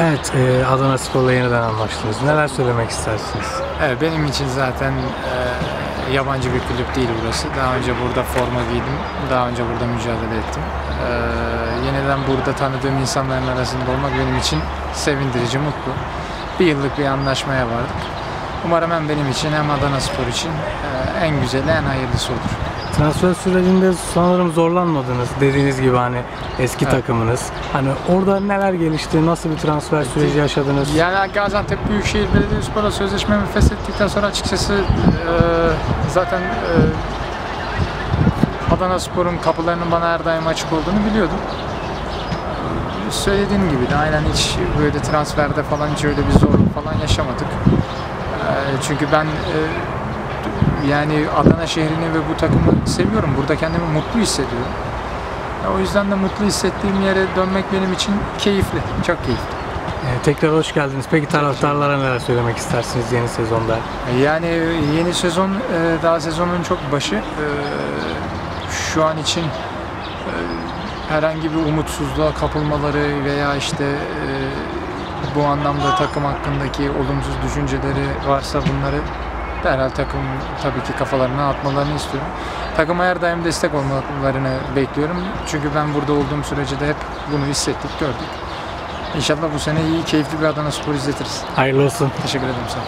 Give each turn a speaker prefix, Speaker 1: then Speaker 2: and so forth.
Speaker 1: Evet, e, Adana Spor'la yeniden anlaştınız. Neler söylemek istersiniz?
Speaker 2: Evet, benim için zaten e, yabancı bir kulüp değil burası. Daha önce burada forma giydim. Daha önce burada mücadele ettim. E, yeniden burada tanıdığım insanların arasında olmak benim için sevindirici, mutlu. Bir yıllık bir anlaşmaya vardık. Umarım hem benim için hem Adana Spor için e, en güzeli, en hayırlısı olur.
Speaker 1: Transfer sürecinde sanırım zorlanmadınız. Dediğiniz gibi hani eski
Speaker 2: Evet.
Speaker 1: takımınız. Hani orada neler gelişti? Nasıl bir transfer süreci yaşadınız?
Speaker 2: Yani Gaziantep Büyükşehir Belediyespor'la sözleşmemi feshettikten sonra açıkçası e, zaten e, Adana Spor'un kapılarının bana her daim açık olduğunu biliyordum. E, Söylediğim gibi de aynen hiç böyle transferde falan hiç öyle bir zorluk falan yaşamadık. E, çünkü ben e, yani Adana şehrini ve bu takımı seviyorum. Burada kendimi mutlu hissediyorum. E, O yüzden de mutlu hissettiğim yere dönmek benim için keyifli, çok keyifli.
Speaker 1: E, tekrar hoş geldiniz. Peki taraftarlara neler söylemek istersiniz yeni sezonda?
Speaker 2: Yani yeni sezon e, daha sezonun çok başı. E, Şu an için e, herhangi bir umutsuzluğa kapılmaları veya işte e, bu anlamda takım hakkındaki olumsuz düşünceleri varsa bunları derhal takım tabii ki kafalarına atmalarını istiyorum. Takıma her daim destek olmalarını bekliyorum. Çünkü ben burada olduğum sürece de hep bunu hissettik, gördük. İnşallah bu sene iyi, keyifli bir Adana Spor izletiriz.
Speaker 1: Hayırlı olsun.
Speaker 2: Teşekkür ederim sana.